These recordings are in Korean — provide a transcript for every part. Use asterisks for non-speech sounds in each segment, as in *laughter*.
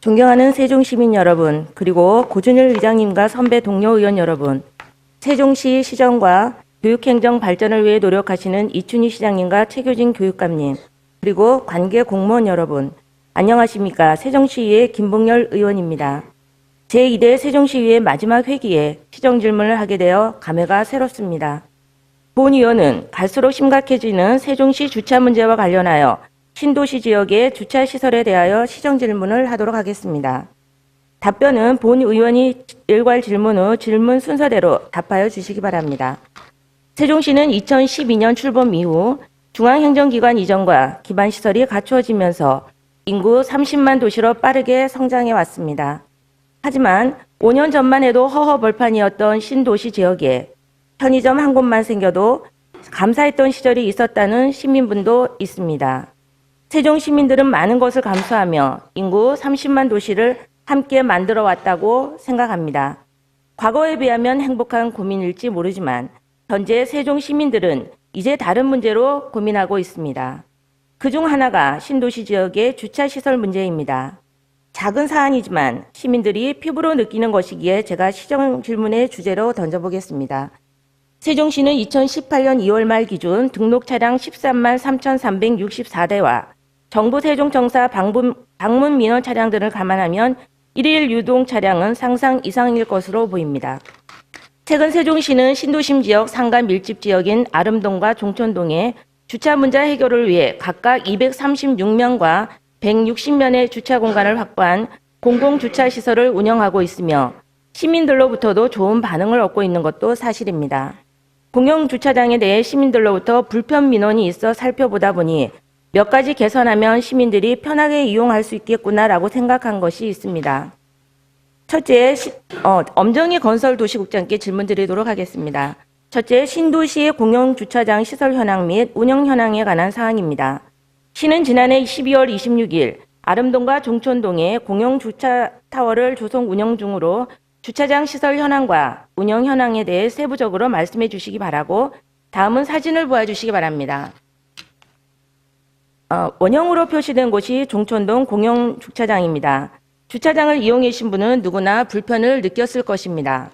존경하는 세종시민 여러분, 그리고 고준일 의장님과 선배 동료 의원 여러분, 세종시 시정과 교육행정 발전을 위해 노력하시는 이춘희 시장님과 최교진 교육감님, 그리고 관계 공무원 여러분, 안녕하십니까. 세종시의회 김봉열 의원입니다. 제2대 세종시의회 마지막 회기에 시정 질문을 하게 되어 감회가 새롭습니다. 본 의원은 갈수록 심각해지는 세종시 주차 문제와 관련하여 신도시 지역의 주차 시설에 대하여 시정 질문을 하도록 하겠습니다. 답변은 본 의원이 일괄 질문 후 질문 순서대로 답하여 주시기 바랍니다. 세종시는 2012년 출범 이후 중앙행정기관 이전과 기반시설이 갖추어지면서 인구 30만 도시로 빠르게 성장해 왔습니다. 하지만 5년 전만 해도 허허벌판이었던 신도시 지역에 편의점 한 곳만 생겨도 감사했던 시절이 있었다는 시민분도 있습니다. 세종 시민들은 많은 것을 감수하며 인구 30만 도시를 함께 만들어 왔다고 생각합니다. 과거에 비하면 행복한 고민일지 모르지만 현재 세종 시민들은 이제 다른 문제로 고민하고 있습니다. 그 중 하나가 신도시 지역의 주차 시설 문제입니다. 작은 사안이지만 시민들이 피부로 느끼는 것이기에 제가 시정 질문의 주제로 던져보겠습니다. 세종시는 2018년 2월 말 기준 등록 차량 13만 3,364대와 정부 세종청사 방문, 방문 민원 차량들을 감안하면 일일 유동 차량은 상상 이상일 것으로 보입니다. 최근 세종시는 신도심 지역 상가 밀집 지역인 아름동과 종촌동에 주차 문제 해결을 위해 각각 236명과 160면의 주차 공간을 확보한 공공주차 시설을 운영하고 있으며 시민들로부터도 좋은 반응을 얻고 있는 것도 사실입니다. 공영 주차장에 대해 시민들로부터 불편 민원이 있어 살펴보다 보니 몇 가지 개선하면 시민들이 편하게 이용할 수 있겠구나라고 생각한 것이 있습니다. 첫째, 시- 어, 엄정희 건설 도시국장께 질문드리도록 하겠습니다. 첫째, 신도시의 공영 주차장 시설 현황 및 운영 현황에 관한 사항입니다. 시는 지난해 12월 26일 아름동과 종촌동에 공영 주차 타워를 조성 운영 중으로 주차장 시설 현황과 운영 현황에 대해 세부적으로 말씀해 주시기 바라고 다음은 사진을 보여 주시기 바랍니다. 어, 원형으로 표시된 곳이 종촌동 공영 주차장입니다. 주차장을 이용해 신 분은 누구나 불편을 느꼈을 것입니다.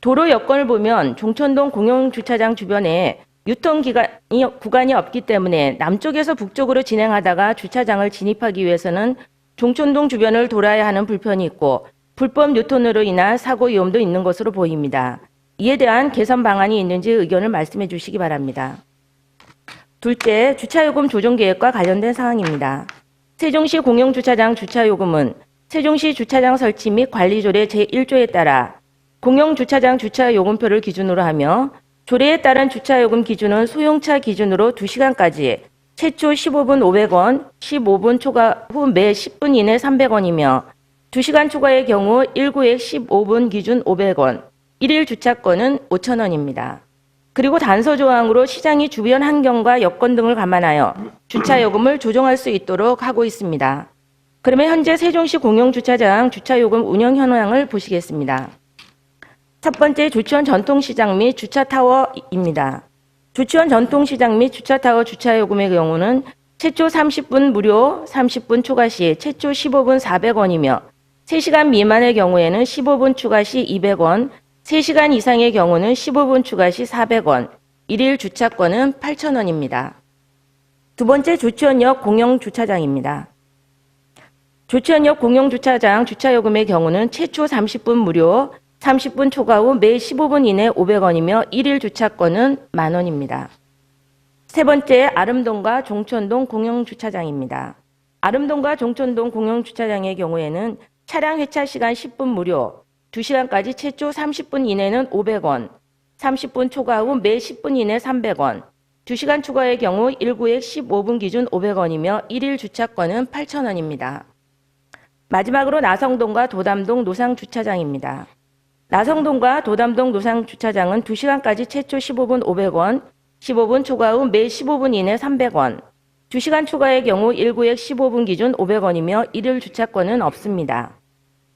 도로 여건을 보면 종촌동 공영 주차장 주변에 유통 기간이, 구간이 없기 때문에 남쪽에서 북쪽으로 진행하다가 주차장을 진입하기 위해서는 종촌동 주변을 돌아야 하는 불편이 있고 불법 유턴으로 인한 사고 위험도 있는 것으로 보입니다. 이에 대한 개선 방안이 있는지 의견을 말씀해 주시기 바랍니다. 둘째, 주차요금 조정 계획과 관련된 사항입니다. 세종시 공영주차장 주차요금은 세종시 주차장 설치 및 관리조례 제1조에 따라 공영주차장 주차요금표를 기준으로 하며 조례에 따른 주차요금 기준은 소용차 기준으로 2시간까지 최초 15분 500원, 15분 초과 후 매 10분 이내 300원이며 2시간 초과의 경우 1구액 15분 기준 500원, 1일 주차권은 5,000원입니다. 그리고 단서 조항으로 시장이 주변 환경과 여건 등을 감안하여 주차 요금을 조정할 수 있도록 하고 있습니다. 그러면 현재 세종시 공영 주차장 주차 요금 운영 현황을 보시겠습니다. 첫 번째 조치원 전통시장 및 주차타워입니다. 조치원 전통시장 및 주차타워 주차요금의 경우는 최초 30분 무료, 30분 초과 시 최초 15분 400원이며 3시간 미만의 경우에는 15분 추가 시 200원, 3시간 이상의 경우는 15분 추가 시 400원, 일일 주차권은 8,000원입니다. 두 번째 조치원역 공영주차장입니다. 조치원역 공영주차장 주차요금의 경우는 최초 30분 무료, 30분 초과 후 매 15분 이내 500원이며 일일 주차권은 만원입니다. 세 번째 아름동과 종촌동 공영주차장입니다. 아름동과 종촌동 공영주차장의 경우에는 차량 회차 시간 10분 무료, 2시간까지 최초 30분 이내는 500원, 30분 초과 후 매 10분 이내 300원, 2시간 추가의 경우 1구액 15분 기준 500원이며 일일 주차권은 8,000원입니다. 마지막으로 나성동과 도담동 노상 주차장입니다. 나성동과 도담동 노상 주차장은 2시간까지 최초 15분 500원, 15분 초과 후 매 15분 이내 300원, 2시간 추가의 경우 1구액 15분 기준 500원이며 일일 주차권은 없습니다.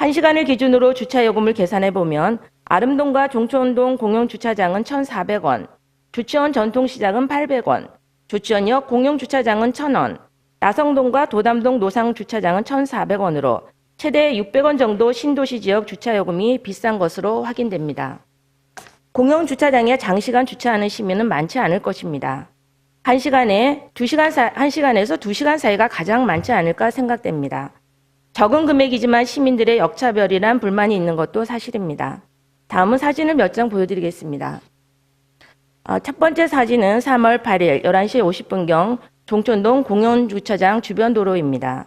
1시간을 기준으로 주차 요금을 계산해 보면 아름동과 종촌동 공영주차장은 1,400원, 주치원 전통시장은 800원, 조치원역 공영주차장은 1,000원, 나성동과 도담동 노상 주차장은 1,400원으로 최대 600원 정도 신도시 지역 주차 요금이 비싼 것으로 확인됩니다. 공영 주차장에 장시간 주차하는 시민은 많지 않을 것입니다. 1시간에 2시간 사, 1시간에서 2시간 사이가 가장 많지 않을까 생각됩니다. 적은 금액이지만 시민들의 역차별이란 불만이 있는 것도 사실입니다. 다음은 사진을 몇 장 보여드리겠습니다. 어, 첫 번째 사진은 3월 8일 11시 50분경 종촌동 공영주차장 주변 도로입니다.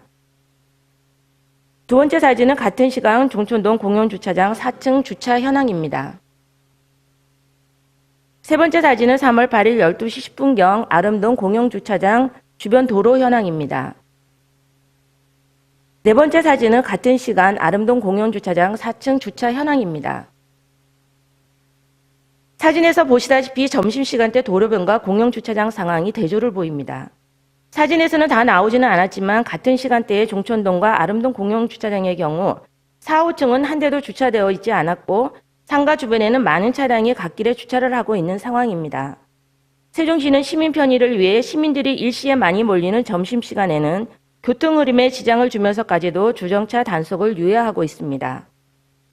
두 번째 사진은 같은 시간 종촌동 공영주차장 4층 주차 현황입니다. 세 번째 사진은 3월 8일 12시 10분경 아름동 공영주차장 주변 도로 현황입니다. 네 번째 사진은 같은 시간 아름동 공영주차장 4층 주차 현황입니다. 사진에서 보시다시피 점심시간대 도로변과 공영주차장 상황이 대조를 보입니다. 사진에서는 다 나오지는 않았지만 같은 시간대에 종촌동과 아름동 공영주차장의 경우 4, 5층은 한 대도 주차되어 있지 않았고 상가 주변에는 많은 차량이 갓길에 주차를 하고 있는 상황입니다. 세종시는 시민 편의를 위해 시민들이 일시에 많이 몰리는 점심시간에는 교통 흐름에 지장을 주면서까지도 주정차 단속을 유예하고 있습니다.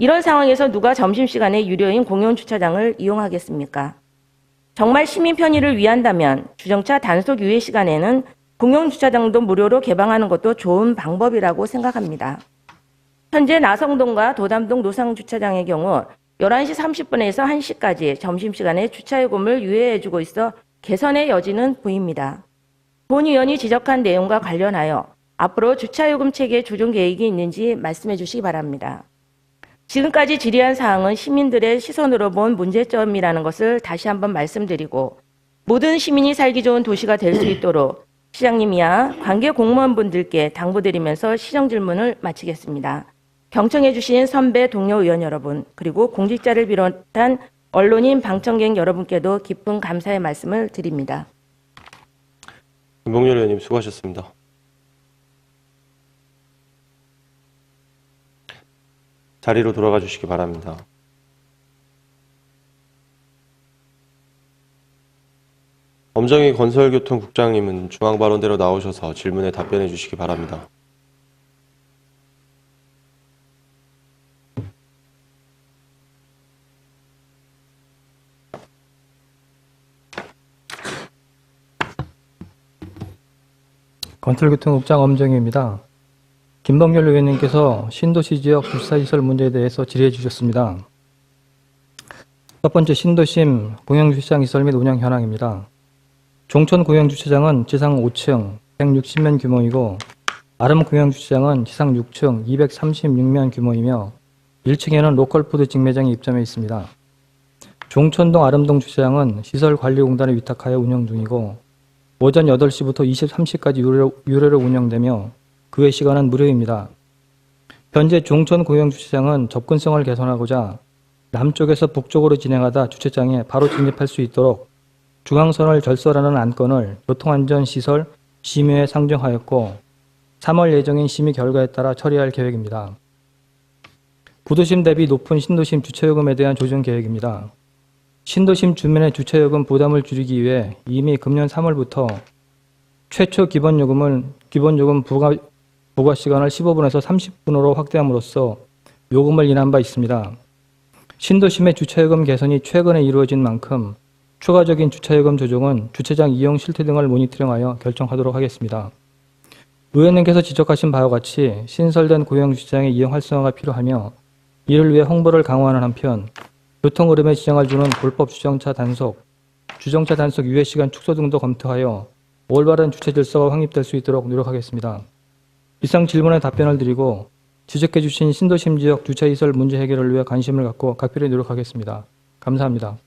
이런 상황에서 누가 점심시간에 유료인 공영주차장을 이용하겠습니까? 정말 시민 편의를 위한다면 주정차 단속 유예 시간에는 공영주차장도 무료로 개방하는 것도 좋은 방법이라고 생각합니다. 현재 나성동과 도담동 노상 주차장의 경우 11시 30분에서 1시까지 점심시간에 주차 요금을 유예해주고 있어 개선의 여지는 보입니다. 본 의원이 지적한 내용과 관련하여 앞으로 주차요금 체계 조정 계획이 있는지 말씀해 주시기 바랍니다. 지금까지 질의한 사항은 시민들의 시선으로 본 문제점이라는 것을 다시 한번 말씀드리고 모든 시민이 살기 좋은 도시가 될 수 있도록 시장님이야 관계 공무원분들께 당부드리면서 시정 질문을 마치겠습니다. 경청해 주신 선배 동료 의원 여러분 그리고 공직자를 비롯한 언론인 방청객 여러분께도 깊은 감사의 말씀을 드립니다. 김봉렬 의원님 수고하셨습니다. 자리로 돌아가 주시기 바랍니다. 엄정희 건설교통국장님은 중앙발언대로 나오셔서 질문에 답변해 주시기 바랍니다. 건설교통국장 엄정희입니다. 김범열 의원님께서 신도시 지역 주차시설 문제에 대해서 질의해 주셨습니다. 첫 번째 신도심 공영주차장 시설 및 운영 현황입니다. 종촌 공영주차장은 지상 5층 160면 규모이고 아름 공영주차장은 지상 6층 236면 규모이며 1층에는 로컬푸드 직매장이 입점해 있습니다. 종촌동 아름동 주차장은 시설관리공단에 위탁하여 운영 중이고 오전 8시부터 23시까지 유료, 유료로 운영되며 그 외 시간은 무료입니다. 현재 종촌 공영주차장은 접근성을 개선하고자 남쪽에서 북쪽으로 진행하다 주차장에 바로 진입할 수 있도록 중앙선을 절설하는 안건을 교통안전시설 심의에 상정하였고 3월 예정인 심의 결과에 따라 처리할 계획입니다. 구도심 대비 높은 신도심 주차요금에 대한 조정 계획입니다. 신도심 주민의 주차요금 부담을 줄이기 위해 이미 금년 3월부터 최초 기본요금을 기본요금 부과, 부과 시간을 15분에서 30분으로 확대함으로써 요금을 인한 바 있습니다. 신도심의 주차요금 개선이 최근에 이루어진 만큼 추가적인 주차요금 조정은 주차장 이용 실태 등을 모니터링하여 결정하도록 하겠습니다. 의원님께서 지적하신 바와 같이 신설된 고용주차장의 이용 활성화가 필요하며 이를 위해 홍보를 강화하는 한편 교통 흐름에 지장을 주는 불법 주정차 단속, 주정차 단속 유예 시간 축소 등도 검토하여 올바른 주차 질서가 확립될 수 있도록 노력하겠습니다. 이상 질문에 답변을 드리고 지적해 주신 신도심 지역 주차시설 문제 해결을 위해 관심을 갖고 각별히 노력하겠습니다. 감사합니다.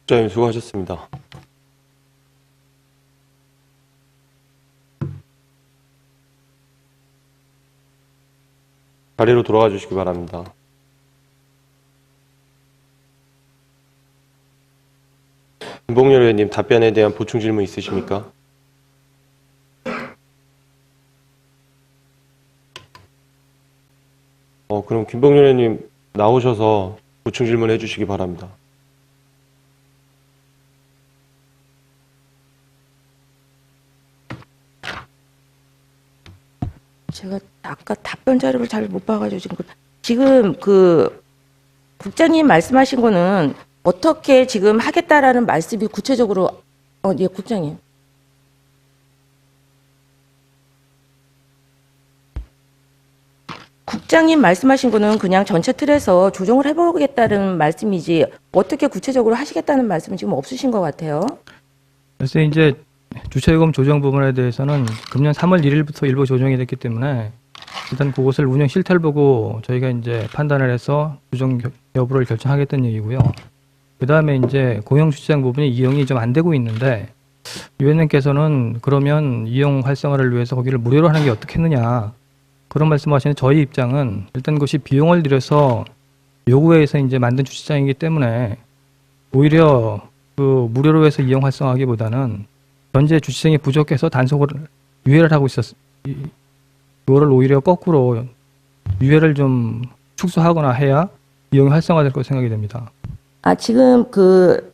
국장님 수고하셨습니다. 자리로 돌아가 주시기 바랍니다. 김봉렬 의원님 답변에 대한 보충 질문 있으십니까? 어, 그럼 김봉렬 의원님 나오셔서 보충 질문 해 주시기 바랍니다. 제가 아까 답변 자료를 잘 못 봐가지고 지금 그- 지금 그 국장님 말씀하신 거는 어떻게 지금 하겠다라는 말씀이 구체적으로 어, 예, 국장님. 국장님 말씀하신 거는 그냥 전체 틀에서 조정을 해보겠다는 말씀이지 어떻게 구체적으로 하시겠다는 말씀은 지금 없으신 것 같아요. 그래서 이제 주차요금 조정 부분에 대해서는 금년 3월 1일부터 일부 조정이 됐기 때문에 일단 그것을 운영 실태를 보고 저희가 이제 판단을 해서 조정 겨- 여부를 결정하겠다는 얘기고요. 그 다음에 이제 공영 주차장 부분이 이용이 좀 안 되고 있는데 위원님께서는 그러면 이용 활성화를 위해서 거기를 무료로 하는 게 어떻겠느냐 그런 말씀하시는 저희 입장은 일단 그것이 비용을 들여서 요구해서 이제 만든 주차장이기 때문에 오히려 그 무료로 해서 이용 활성화하기보다는 현재 주차장이 부족해서 단속을 유예를 하고 있었. 이- 그거를 오히려 거꾸로 유예를 좀 축소하거나 해야 이용이 활성화될 거로 생각이 됩니다. 아, 지금 그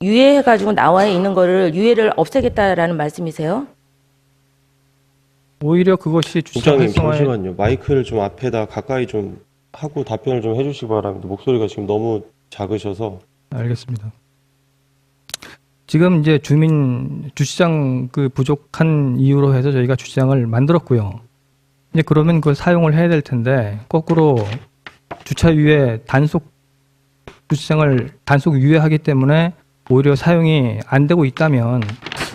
유예해 가지고 나와 있는 거를 유예를 없애겠다라는 말씀이세요? 오히려 그것이 주차장 국장님 활성화에 잠시만요. 마이크를 좀 앞에다 가까이 좀 하고 답변을 좀 해주시기 바랍니다. 목소리가 지금 너무 작으셔서 알겠습니다. 지금 이제 주민 주차장 그 부족한 이유로 해서 저희가 주차장을 만들었고요. 이제 그러면 그걸 사용을 해야 될 텐데 거꾸로 주차 유예 단속 주차장을 단속 유예하기 때문에 오히려 사용이 안 되고 있다면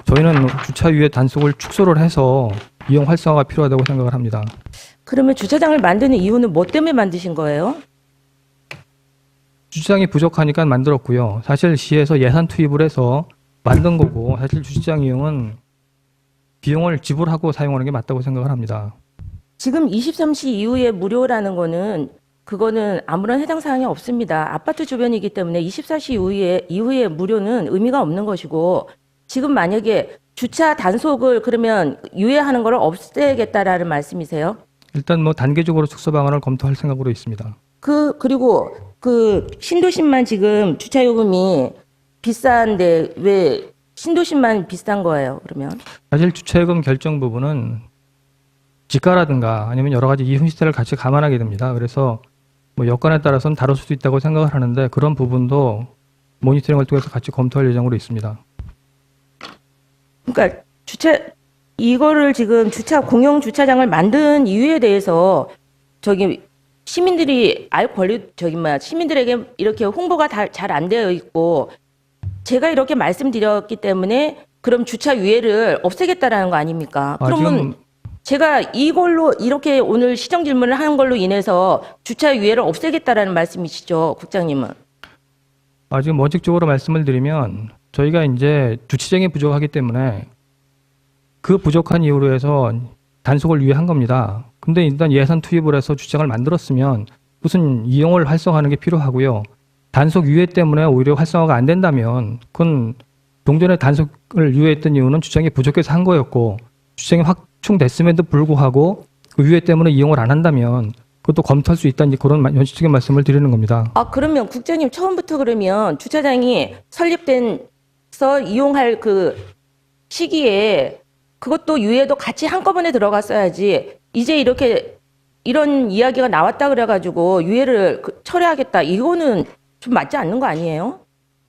저희는 주차 유예 단속을 축소를 해서 이용 활성화가 필요하다고 생각을 합니다. 그러면 주차장을 만드는 이유는 뭐 때문에 만드신 거예요? 주차장이 부족하니까 만들었고요. 사실 시에서 예산 투입을 해서 만든 거고 사실 주차장 이용은 비용을 지불하고 사용하는 게 맞다고 생각을 합니다. 지금 23시 이후에 무료라는 거는 그거는 아무런 해당 사항이 없습니다. 아파트 주변이기 때문에 24시 이후에 이후에 무료는 의미가 없는 것이고 지금 만약에 주차 단속을 그러면 유예하는 걸 없애겠다라는 말씀이세요? 일단 뭐 단계적으로 축소 방안을 검토할 생각으로 있습니다. 그 그리고 그 신도심만 지금 주차 요금이 비싼데 왜 신도심만 비싼 거예요? 그러면 사실 주차요금 결정 부분은 지가라든가 아니면 여러 가지 이윤 시세를 같이 감안하게 됩니다. 그래서 뭐 여건에 따라서는 다를 수도 있다고 생각을 하는데 그런 부분도 모니터링을 통해서 같이 검토할 예정으로 있습니다. 그러니까 주차 이거를 지금 주차 공영 주차장을 만든 이유에 대해서 저기 시민들이 알 권리 저기 뭐야 시민들에게 이렇게 홍보가 잘안 되어 있고 제가 이렇게 말씀드렸기 때문에 그럼 주차 유예를 없애겠다라는 거 아닙니까? 아, 그러면 지금 제가 이걸로 이렇게 오늘 시정 질문을 하는 걸로 인해서 주차 유예를 없애겠다라는 말씀이시죠, 국장님은? 아, 지금 원칙적으로 말씀을 드리면 저희가 이제 주차장이 부족하기 때문에 그 부족한 이유로 해서 단속을 유예한 겁니다. 근데 일단 예산 투입을 해서 주차장을 만들었으면 무슨 이용을 활성화하는 게 필요하고요. 단속 유예 때문에 오히려 활성화가 안 된다면 그건 동전의 단속을 유예했던 이유는 주차장이 부족해서 한 거였고 주차장이 확충됐음에도 불구하고 그 유예 때문에 이용을 안 한다면 그것도 검토할 수 있다는 그런 마- 현실적인 말씀을 드리는 겁니다. 아, 그러면 국장님 처음부터 그러면 주차장이 설립된 서 이용할 그 시기에 그것도 유예도 같이 한꺼번에 들어갔어야지 이제 이렇게 이런 이야기가 나왔다 그래가지고 유예를 그- 철회하겠다 이거는 좀 맞지 않는 거 아니에요?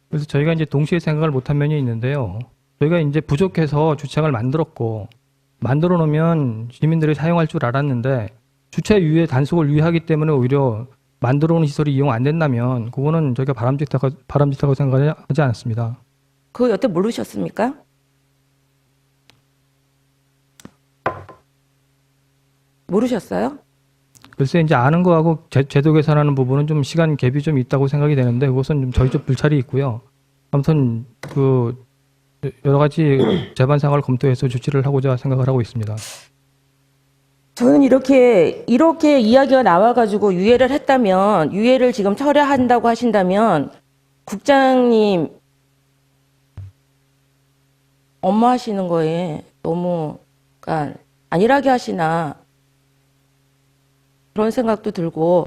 그래서 저희가 이제 동시에 생각을 못한 면이 있는데요. 저희가 이제 부족해서 주차장을 만들었고 만들어 놓으면 시민들이 사용할 줄 알았는데 주차 유예 단속을 유예하기 때문에 오히려 만들어 놓은 시설이 이용 안 된다면 그거는 저희가 바람직하고 바람직하고 생각하지 않았습니다. 그거 여태 모르셨습니까? 모르셨어요? 글쎄 이제 아는 거하고 제, 제도 계산하는 부분은 좀 시간 갭이 좀 있다고 생각이 되는데 그것은 좀 저희 쪽 불찰이 있고요. 아무튼 그 여러 가지 *clears throat* 재반 상황을 검토해서 조치를 하고자 생각을 하고 있습니다. 저는 이렇게 이렇게 이야기가 나와가지고 유예를 했다면 유예를 지금 철회한다고 하신다면 국장님 업무 하시는 거에 너무 그러니까 안일하게 하시나 그런 생각도 들고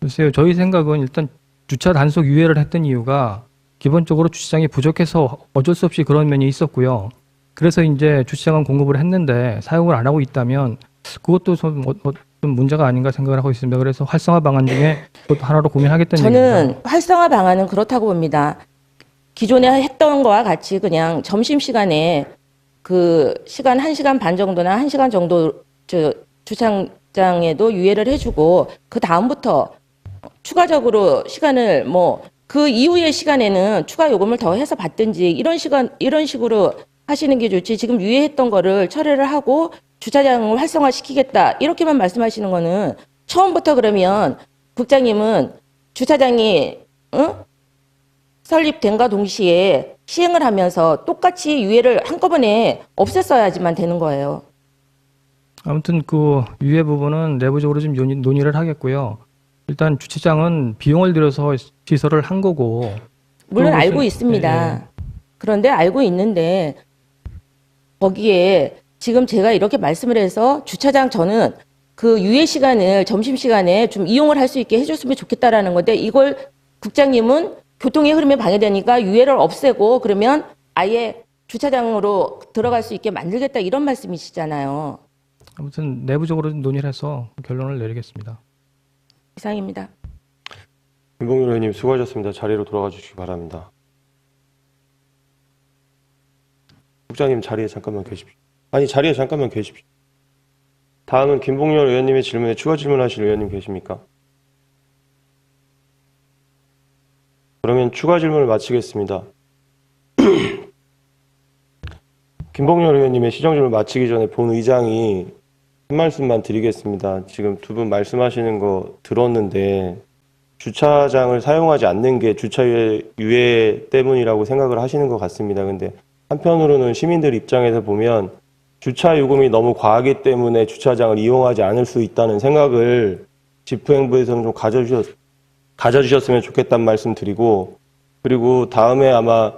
글쎄요, 저희 생각은 일단 주차 단속 유예를 했던 이유가 기본적으로 주차장이 부족해서 어쩔 수 없이 그런 면이 있었고요. 그래서 이제 주차장은 공급을 했는데 사용을 안 하고 있다면 그것도 좀, 뭐- 뭐좀 문제가 아닌가 생각을 하고 있습니다. 그래서 활성화 방안 중에 그것도 하나로 고민하겠다는 얘기입니다. 저는 활성화 방안은 그렇다고 봅니다. 기존에 했던 거와 같이 그냥 점심 시간에 그 시간 1시간 반 정도나 1시간 정도 저 주차장에도 유예를 해주고 그 다음부터 추가적으로 시간을 뭐 그 이후의 시간에는 추가 요금을 더 해서 받든지 이런 시간 이런 식으로 하시는 게 좋지 지금 유예했던 거를 철회를 하고 주차장을 활성화시키겠다 이렇게만 말씀하시는 거는 처음부터 그러면 국장님은 주차장이 응? 설립된과 동시에 시행을 하면서 똑같이 유예를 한꺼번에 없앴어야지만 되는 거예요. 아무튼 그 유예 부분은 내부적으로 좀 논의- 논의를 하겠고요. 일단 주차장은 비용을 들여서 시설을 한 거고 물론 알고 있습니다. 예, 예. 그런데 알고 있는데 거기에 지금 제가 이렇게 말씀을 해서 주차장 저는 그 유예 시간을 점심 시간에 좀 이용을 할 수 있게 해줬으면 좋겠다라는 건데 이걸 국장님은 교통의 흐름에 방해되니까 유예를 없애고 그러면 아예 주차장으로 들어갈 수 있게 만들겠다 이런 말씀이시잖아요. 아무튼 내부적으로 좀 논의를 해서 결론을 내리겠습니다. 이상입니다. 김봉률 의원님 수고하셨습니다. 자리로 돌아가 주시기 바랍니다. 국장님 자리에 잠깐만 계십시오. 아니 자리에 잠깐만 계십시오. 다음은 김봉률 의원님의 질문에 추가 질문하실 의원님 계십니까? 그러면 추가 질문을 마치겠습니다. *clears throat* 김봉률 의원님의 시정 질문 마치기 전에 본 의장이 한 말씀만 드리겠습니다. 지금 두 분 말씀하시는 거 들었는데 주차장을 사용하지 않는 게 주차유예 유예 때문이라고 생각을 하시는 것 같습니다. 근데 한편으로는 시민들 입장에서 보면 주차 요금이 너무 과하기 때문에 주차장을 이용하지 않을 수 있다는 생각을 집행부에서는 좀 가져주셨, 가져주셨으면 좋겠다는 말씀 드리고 그리고 다음에 아마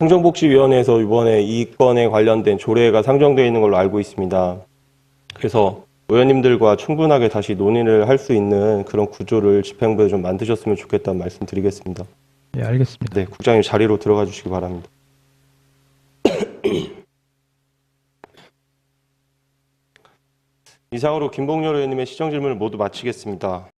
행정복지위원회에서 이번에 이 건에 관련된 조례가 상정되어 있는 걸로 알고 있습니다. 그래서 의원님들과 충분하게 다시 논의를 할 수 있는 그런 구조를 집행부에 좀 만드셨으면 좋겠다는 말씀 드리겠습니다. 예, 알겠습니다. 네, 국장님 자리로 들어가 주시기 바랍니다. *clears throat* 이상으로 김봉렬 의원님의 시정 질문을 모두 마치겠습니다.